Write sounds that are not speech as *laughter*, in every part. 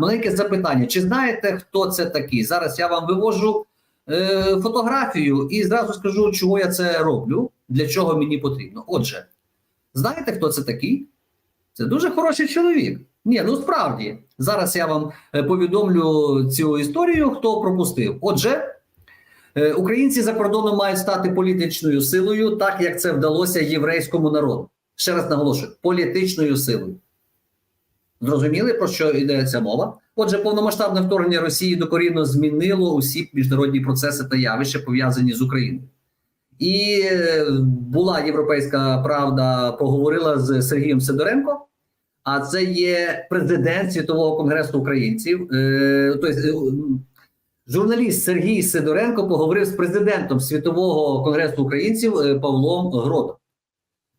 Маленьке запитання: чи знаєте, хто це такий? Зараз я вам вивожу е, фотографію і зразу скажу, чого я це роблю, для чого мені потрібно. Отже, знаєте, хто це такий? Це дуже хороший чоловік. Ні, ну справді. Зараз я вам е, повідомлю цю історію, хто пропустив. Отже, е, українці за кордоном мають стати політичною силою, так як це вдалося єврейському народу. Ще раз наголошую: політичною силою. Зрозуміли, про що йдеться мова? Отже, повномасштабне вторгнення Росії докорінно змінило усі міжнародні процеси та явища, пов'язані з Україною. І е, була європейська правда, поговорила з Сергієм Сидоренко, а це є президент Світового конгресу українців. Е, тобто, е, журналіст Сергій Сидоренко поговорив з президентом Світового конгресу українців Павлом Гродом.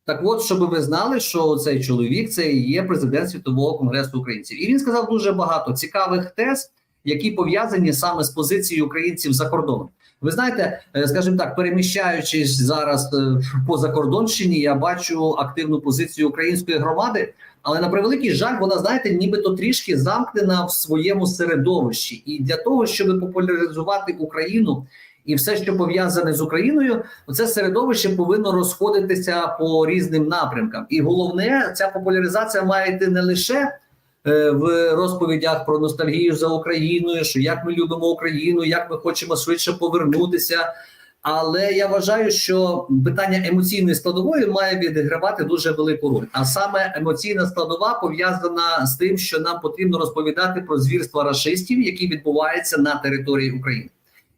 Так от, щоб ви знали, що цей чоловік це є президент Світового конгресу українців. І він сказав дуже багато цікавих тез, які пов'язані саме з позицією українців за кордоном. Ви знаєте, е, скажімо так, переміщаючись зараз е, по закордонщині, я бачу активну позицію української громади, але на превеликий жаль, вона знаєте, нібито трішки замкнена в своєму середовищі. І для того, щоб популяризувати Україну і все, що пов'язане з Україною, це середовище повинно розходитися по різним напрямкам. І головне, ця популяризація має йти не лише е, в розповідях про ностальгію за Україною, що як ми любимо Україну, як ми хочемо швидше повернутися. Але я вважаю, що питання емоційної складової має відігравати дуже велику роль. А саме емоційна складова пов'язана з тим, що нам потрібно розповідати про звірства рашистів, які відбуваються на території України.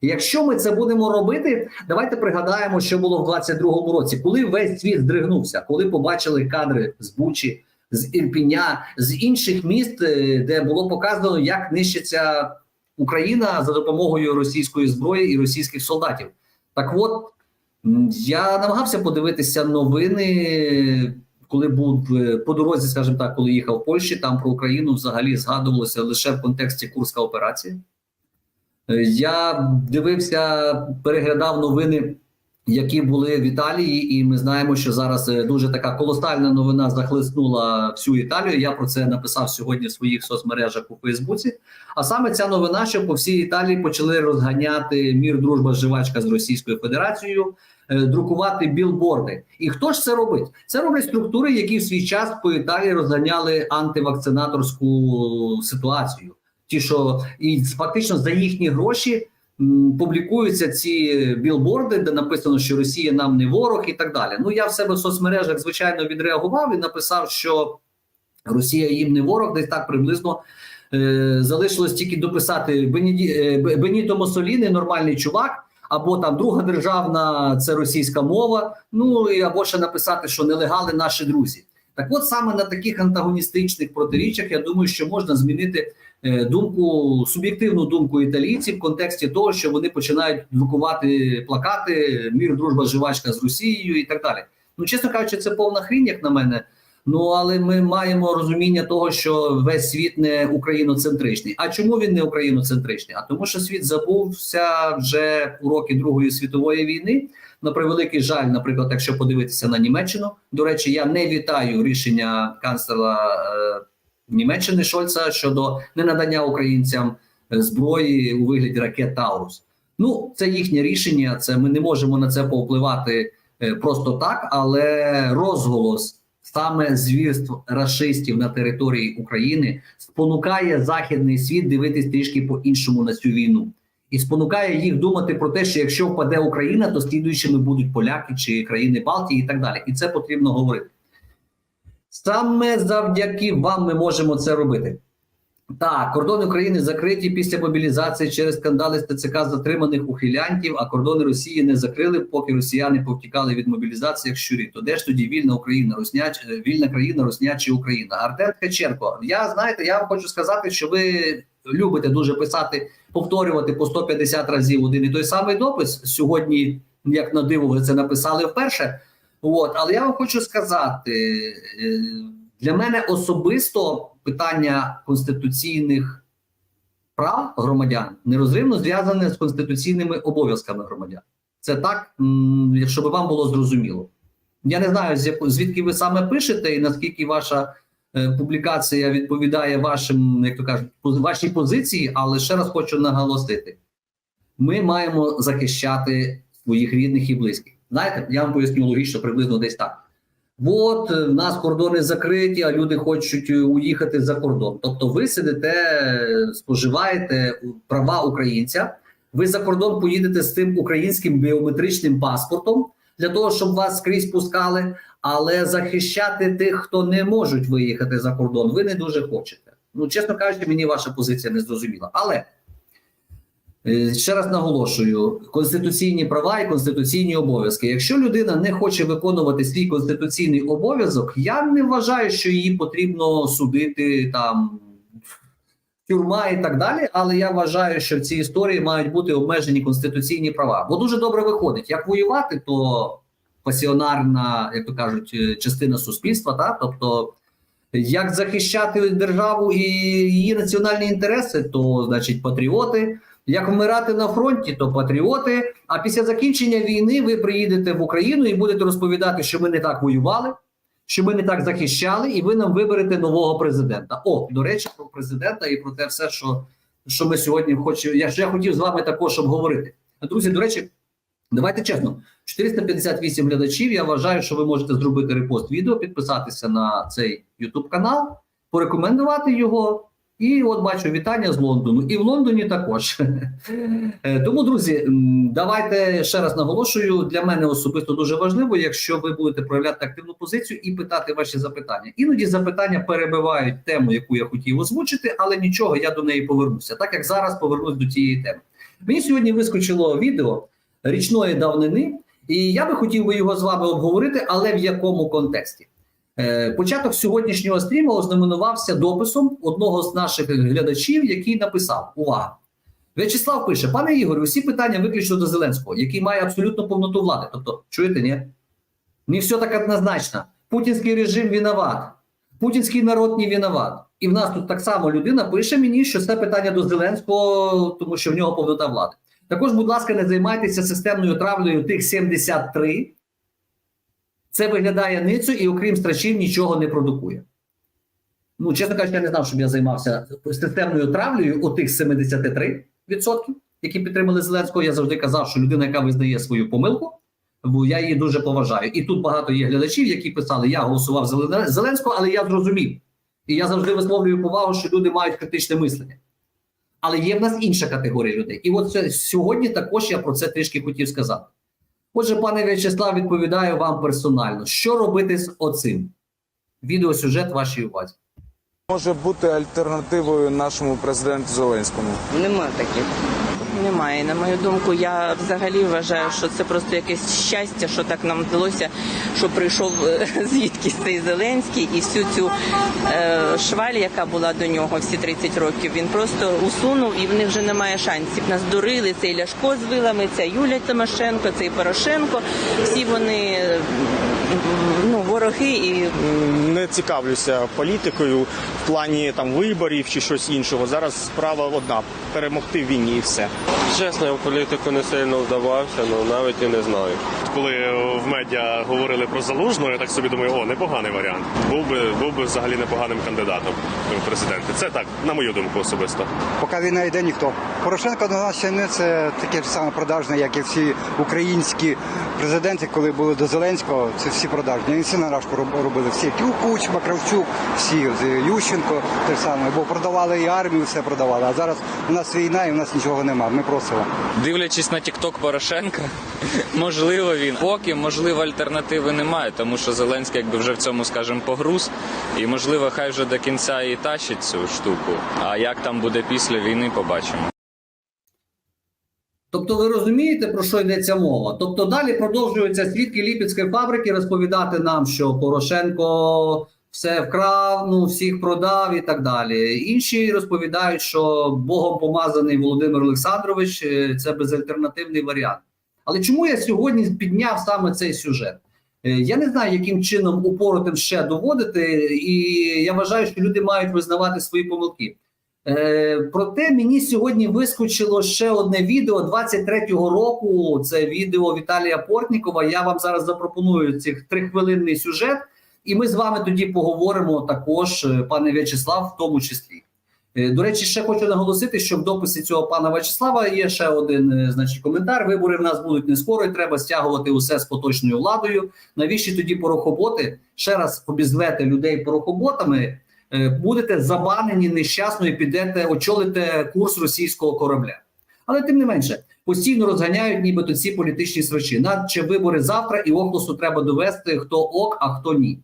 Якщо ми це будемо робити, давайте пригадаємо, що було в 22-му році, коли весь світ здригнувся, коли побачили кадри з Бучі, з Ірпіня, з інших міст, е, де було показано, як нищиться Україна за допомогою російської зброї і російських солдатів. Так от я намагався подивитися новини. Коли був е, по дорозі, скажімо так, коли їхав в Польщі, там про Україну взагалі згадувалося лише в контексті Курська операція. Е, Я дивився, переглядав новини, які були в Італії, і ми знаємо, що зараз е, дуже така колосальна новина захлеснула всю Італію. Я про це написав сьогодні в своїх соцмережах у Фейсбуці. А саме ця новина, що по всій Італії почали розганяти мір, дружба, жвачка з Російською Федерацією, е, друкувати білборди. І хто ж це робить? Це роблять структури, які в свій час по Італії розганяли антивакцинаторську ситуацію ті, що і фактично за їхні гроші публікуються ці білборди, де написано, що Росія нам не ворог, і так далі. Ну я в себе в соцмережах звичайно відреагував і написав, що Росія їм не ворог, десь так приблизно. Е, залишилось тільки дописати е, Беніто Мосоліни, нормальний чувак, або там друга державна це російська мова. Ну і або ще написати, що нелегали наші друзі. Так, от саме на таких антагоністичних протиріччях я думаю, що можна змінити думку, суб'єктивну думку італійців в контексті того, що вони починають друкувати плакати Мір, дружба, живачка з Росією і так далі. Ну, чесно кажучи, це повна хрінь, як на мене. Ну але ми маємо розуміння того, що весь світ не україноцентричний. А чому він не україноцентричний? А тому, що світ забувся вже у роки Другої світової війни. На превеликий жаль, наприклад, якщо подивитися на Німеччину, до речі, я не вітаю рішення канцлера е, Німеччини Шольца щодо ненадання українцям е, зброї у вигляді ракет Таурус. Ну, це їхнє рішення. Це ми не можемо на це повпливати е, просто так, але розголос саме звірств рашистів на території України спонукає західний світ дивитись трішки по іншому на цю війну. І спонукає їх думати про те, що якщо впаде Україна, то слідуючими будуть поляки чи країни Балтії і так далі. І це потрібно говорити. Саме завдяки вам ми можемо це робити. Так, кордони України закриті після мобілізації через скандали з ТЦК затриманих ухилянтів, а кордони Росії не закрили, поки росіяни повтікали від мобілізації як щурі. То де ж тоді вільна Україна, Росняч, вільна країна, Росняча Україна? Артем Ткаченко. Я знаєте, я вам хочу сказати, що ви любите дуже писати, повторювати по 150 разів один і той самий допис. Сьогодні, як на диво, ви це написали вперше. От, але я вам хочу сказати, е, для мене особисто питання конституційних прав громадян нерозривно зв'язане з конституційними обов'язками громадян. Це так, м, щоб вам було зрозуміло. Я не знаю, звідки ви саме пишете, і наскільки ваша е, публікація відповідає вашим, як то кажуть, вашій позиції, але ще раз хочу наголосити: ми маємо захищати своїх рідних і близьких. Знаєте, я вам поясню логічно, приблизно десь так. От е, в нас кордони закриті, а люди хочуть е, уїхати за кордон. Тобто, ви сидите, споживаєте права українця. Ви за кордон поїдете з цим українським біометричним паспортом для того, щоб вас скрізь пускали, але захищати тих, хто не можуть виїхати за кордон, ви не дуже хочете. Ну, чесно кажучи, мені ваша позиція не зрозуміла. Але ще раз наголошую: конституційні права і конституційні обов'язки. Якщо людина не хоче виконувати свій конституційний обов'язок, я не вважаю, що її потрібно судити там. Тюрма і так далі, але я вважаю, що в цій історії мають бути обмежені конституційні права. Бо дуже добре виходить, як воювати, то пасіонарна, як то кажуть, е, частина суспільства, та тобто як захищати державу і її національні інтереси, то значить патріоти. Як вмирати на фронті, то патріоти. А після закінчення війни ви приїдете в Україну і будете розповідати, що ми не так воювали, що ми не так захищали, і ви нам виберете нового президента. О, до речі, про президента і про те все, що, що ми сьогодні хочемо. Я ще хотів з вами також обговорити. Друзі, до речі, давайте чесно: 458 глядачів. Я вважаю, що ви можете зробити репост відео, підписатися на цей YouTube канал, порекомендувати його. І от бачу вітання з Лондону, і в Лондоні також. Е, Тому, друзі, давайте ще раз наголошую. Для мене особисто дуже важливо, якщо ви будете проявляти активну позицію і питати ваші запитання. Іноді запитання перебивають тему, яку я хотів озвучити, але нічого, я до неї повернуся. Так як зараз повернусь до тієї теми. Мені сьогодні вискочило відео річної давнини, і я би хотів би його з вами обговорити, але в якому контексті. Е, Початок сьогоднішнього стріму ознаменувався дописом одного з наших глядачів, який написав: Увага! В'ячеслав пише: пане Ігор, усі питання виключно до Зеленського, який має абсолютну повноту влади. Тобто, чуєте, ні? Не все так однозначно. Путінський режим виноват, путінський народ не виноват. І в нас тут так само людина пише мені, що це питання до Зеленського, тому що в нього повнота влади. Також, будь ласка, не займайтеся системною травлею тих 73. Це виглядає ницю і, окрім страчів, нічого не продукує. Ну, чесно кажучи, я не знав, щоб я займався системною травлею тих 73%, які підтримали Зеленського. Я завжди казав, що людина, яка визнає свою помилку, бо я її дуже поважаю. І тут багато є глядачів, які писали: я голосував за Зеленського, але я зрозумів. І я завжди висловлюю повагу, що люди мають критичне мислення. Але є в нас інша категорія людей. І от сьогодні також я про це трішки хотів сказати. Отже, пане В'ячеслав, відповідаю вам персонально. Що робити з оцим? Відеосюжет вашій увазі. може бути альтернативою нашому президенту Зеленському? Нема таких. Немає. На мою думку, я взагалі вважаю, що це просто якесь щастя, що так нам вдалося, що прийшов е, *laughs* звідкись цей Зеленський і всю цю е, шваль, яка була до нього всі 30 років, він просто усунув і в них вже немає шансів. Нас дурили цей Ляшко з вилами, ця Юля Тимошенко, цей Порошенко. Всі вони ну, вороги і не цікавлюся політикою в плані там виборів чи щось іншого. Зараз справа одна перемогти війні і все. Чесно, я в політику не сильно вдавався, але навіть і не знаю. коли в медіа говорили про залужну, я так собі думаю, о, непоганий варіант. Був би був би взагалі непоганим кандидатом в президенти. Це так, на мою думку, особисто. Поки війна йде, ніхто. Порошенко до нас ще не це таке ж саме продажне, як і всі українські президенти, коли були до Зеленського, це всі продажні. Він всі на рашку роб- робили. Всі Кучма, Кравчук, всі З Ющенко те саме, бо продавали і армію, все продавали. А зараз у нас війна і у нас нічого немає. Ми просимо. Дивлячись на Тікток Порошенка, *laughs* можливо він. Поки, можливо, альтернативи немає, тому що Зеленський якби вже в цьому, скажімо, погруз. І можливо, хай вже до кінця і тащить цю штуку. А як там буде після війни, побачимо. Тобто, ви розумієте, про що йдеться мова? Тобто, далі продовжуються свідки Ліпецької фабрики розповідати нам, що Порошенко все вкрав, ну всіх продав і так далі. Інші розповідають, що Богом помазаний Володимир Олександрович е, це безальтернативний варіант. Але чому я сьогодні підняв саме цей сюжет? Е, Я не знаю, яким чином упоротим ще доводити, і я вважаю, що люди мають визнавати свої помилки. Е, проте мені сьогодні вискочило ще одне відео 23-го року. Це відео Віталія Портнікова. Я вам зараз запропоную цих трихвилинний сюжет. І ми з вами тоді поговоримо також, е, пане В'ячеслав, в тому числі. Е, До речі, ще хочу наголосити, що в дописі цього пана В'ячеслава є ще один значить, коментар. Вибори в нас будуть не скоро, і треба стягувати усе з поточною владою. Навіщо тоді порохоботи? Ще раз обізвете людей порохоботами, будете забанені нещасно і підете очолите курс російського корабля. Але тим не менше, постійно розганяють нібито ці політичні срачі. Наче вибори завтра, і Охлосу треба довести, хто ок, а хто ні.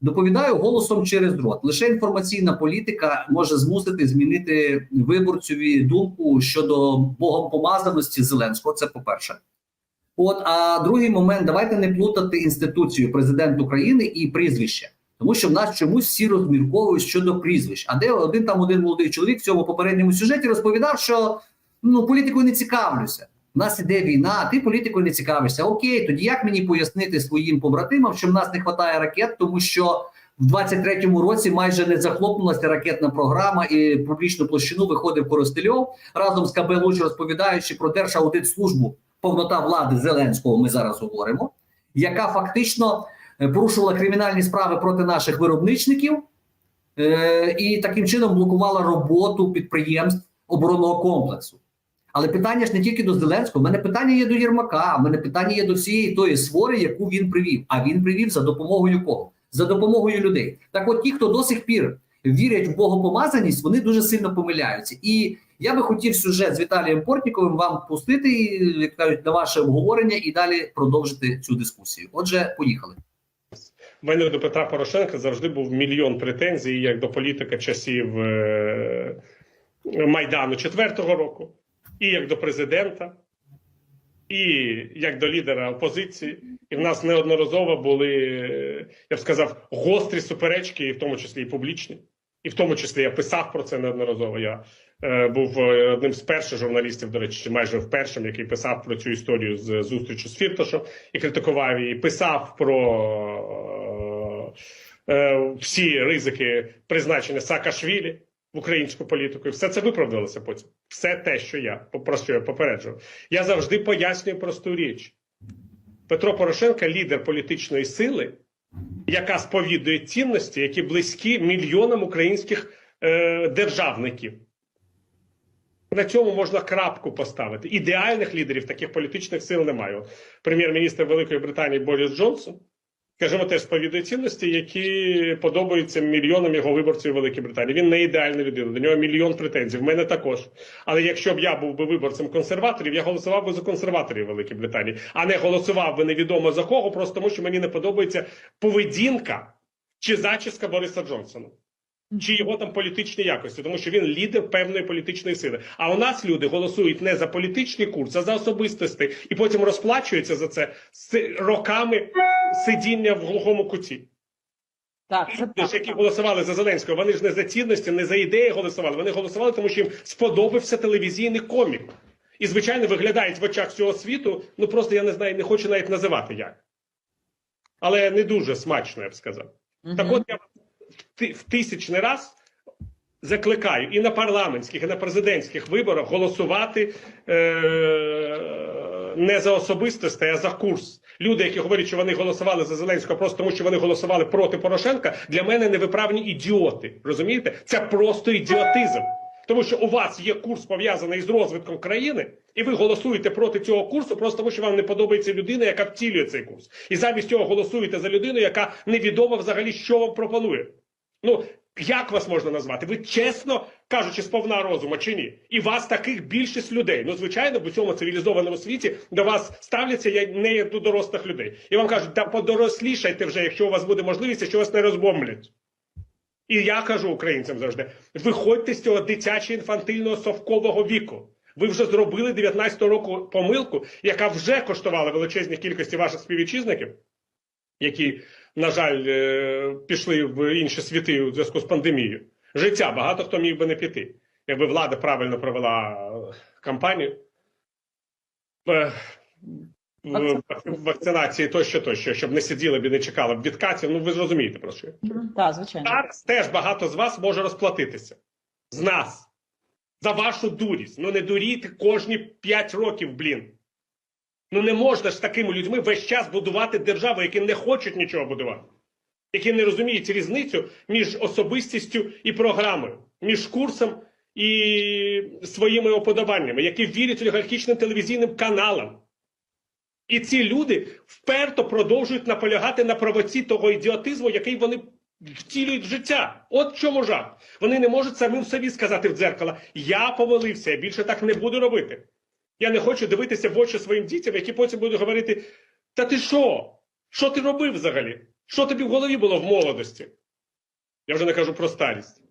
Доповідаю голосом через дрот. Лише інформаційна політика може змусити змінити виборцеві думку щодо богопомазаності Зеленського. Це по-перше. От, а другий момент, давайте не плутати інституцію президент України і прізвище. Тому що в нас чомусь всі розмірковують щодо прізвищ. А де один там один молодий чоловік в цьому попередньому сюжеті розповідав, що ну політикою не цікавлюся. У нас іде війна, а ти політикою не цікавишся. Окей, тоді як мені пояснити своїм побратимам, що в нас не вистачає ракет, тому що в 23-му році майже не захлопнулася ракетна програма, і публічну площину виходив Коростельов разом з КБ Луч, розповідаючи про Держаудитслужбу, повнота влади Зеленського. Ми зараз говоримо, яка фактично порушувала кримінальні справи проти наших виробничників е, і таким чином блокувала роботу підприємств оборонного комплексу. Але питання ж не тільки до Зеленського, в мене питання є до Єрмака, в мене питання є до всієї тої свори, яку він привів. А він привів за допомогою кого? За допомогою людей. Так, от ті, хто до сих пір вірять в богопомазаність, вони дуже сильно помиляються. І я би хотів сюжет з Віталієм Портніковим вам пустити, як кажуть, на ваше обговорення і далі продовжити цю дискусію. Отже, поїхали. У мене до Петра Порошенка завжди був мільйон претензій як до політика часів е, Майдану 4-го року, і як до президента, і як до лідера опозиції. І в нас неодноразово були, е, я б сказав, гострі суперечки, і в тому числі і публічні. І в тому числі я писав про це неодноразово. Я був е, одним з перших журналістів, до речі, майже в першим, який писав про цю історію з зустрічю з Фірташем і критикував її. Писав про е, е, всі ризики призначення Саакашвілі в українську політику. І все це виправдалося потім. Все те, що я про що я попереджував. Я завжди пояснюю просту річ. Петро Порошенко лідер політичної сили, яка сповідує цінності, які близькі мільйонам українських е, державників. На цьому можна крапку поставити. Ідеальних лідерів таких політичних сил немає. Прем'єр-міністр Великої Британії Борис Джонсон, скажімо, теж сповідує цінності, які подобаються мільйонам його виборців Великій Британії. Він не ідеальна людина, до нього мільйон претензій. В мене також. Але якщо б я був би виборцем консерваторів, я голосував би за консерваторів Великій Британії, а не голосував би невідомо за кого, просто тому що мені не подобається поведінка чи зачіска Бориса Джонсона. Чи його там політичні якості, тому що він лідер певної політичної сили. А у нас люди голосують не за політичний курс, а за особистості, і потім розплачуються за це роками сидіння в глухому куті. Так, це Люди ж, які голосували за Зеленського, вони ж не за цінності, не за ідеї голосували. Вони голосували, тому що їм сподобався телевізійний комік. І, звичайно, виглядають в очах всього світу. Ну просто я не знаю, не хочу навіть називати як. Але не дуже смачно, я б сказав. Так от я в тисячний раз закликаю і на парламентських, і на президентських виборах голосувати е- не за особистості, а за курс. Люди, які говорять, що вони голосували за Зеленського просто тому, що вони голосували проти Порошенка, для мене невиправні ідіоти. Розумієте? Це просто ідіотизм. Тому що у вас є курс пов'язаний з розвитком країни, і ви голосуєте проти цього курсу, просто тому що вам не подобається людина, яка втілює цей курс. І замість цього голосуєте за людину, яка невідомо взагалі, що вам пропонує. Ну як вас можна назвати? Ви чесно кажучи, сповна розуму чи ні? І вас таких більшість людей. Ну, звичайно, в цьому цивілізованому світі до вас ставляться як не як до дорослих людей. І вам кажуть, та подорослішайте вже, якщо у вас буде можливість, що вас не розбомблять. І я кажу українцям завжди: виходьте з цього дитячого інфантильного совкового віку. Ви вже зробили 19 року помилку, яка вже коштувала величезні кількості ваших співвітчизників, які, на жаль, е, пішли в інші світи у зв'язку з пандемією. Життя багато хто міг би не піти, якби влада правильно провела е, кампанію. Е, вакцинації тощо, тощо, щоб не сиділи б і не чекали б відкатів. Ну ви зрозумієте про що. Так, звичайно. Зараз теж багато з вас може розплатитися. З нас. За вашу дурість. Ну не дурійте кожні 5 років, блін. Ну не можна ж такими людьми весь час будувати державу, які не хочуть нічого будувати. які не розуміють різницю між особистістю і програмою, між курсом і своїми уподобаннями, які вірять олігархічним телевізійним каналам. І ці люди вперто продовжують наполягати на правоці того ідіотизму, який вони втілюють в життя. От чому жах. Вони не можуть самим собі сказати в дзеркало: я повалився, я більше так не буду робити. Я не хочу дивитися в очі своїм дітям, які потім будуть говорити: Та ти що? Що ти робив взагалі? Що тобі в голові було в молодості? Я вже не кажу про старість.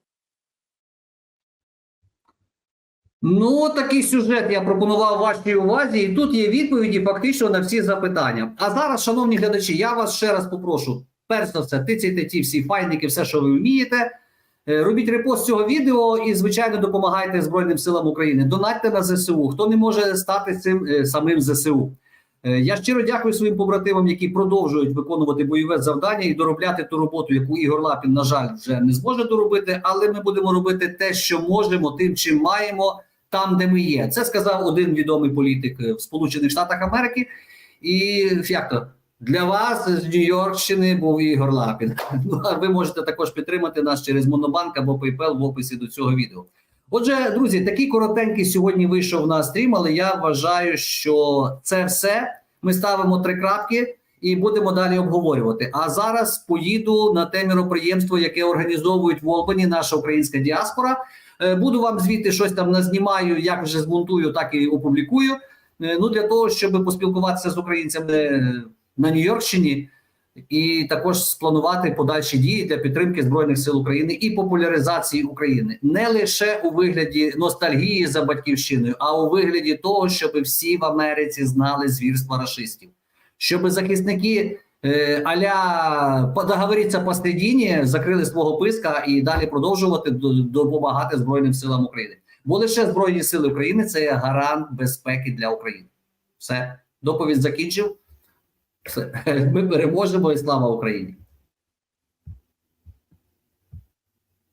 Ну, такий сюжет я пропонував вашій увазі, і тут є відповіді фактично на всі запитання. А зараз, шановні глядачі, я вас ще раз попрошу: перш за все, тицяйте ті всі файники, все, що ви вмієте. Е, Робіть репост цього відео і, звичайно, допомагайте Збройним силам України. Донатьте на ЗСУ. Хто не може стати цим е, самим ЗСУ? Е, Я щиро дякую своїм побратимам, які продовжують виконувати бойове завдання і доробляти ту роботу, яку Ігор Лапін, на жаль, вже не зможе доробити. Але ми будемо робити те, що можемо, тим, чим маємо, там, де ми є. Це сказав один відомий політик в Сполучених Штатах Америки. І як то для вас з Нью-Йоркщини був Ігор Лапін. Ну ви можете також підтримати нас через Монобанк або PayPal в описі до цього відео. Отже, друзі, такий коротенький сьогодні вийшов на стрім, але я вважаю, що це все. Ми ставимо три крапки і будемо далі обговорювати. А зараз поїду на те міроприємство, яке організовують в Олбані наша українська діаспора. Е, Буду вам звідти щось там назнімаю, як вже змонтую, так і опублікую. Е, Ну для того, щоб поспілкуватися з українцями на Нью-Йоркщині і також спланувати подальші дії для підтримки збройних сил України і популяризації України не лише у вигляді ностальгії за батьківщиною, а у вигляді того, щоб всі в Америці знали звірства рашистів, щоб захисники е, аля договориться посередині, закрили свого писка і далі продовжувати до- допомагати збройним силам України. Бо лише збройні сили України це є гарант безпеки для України. Все, доповідь закінчив. Ми переможемо і слава Україні.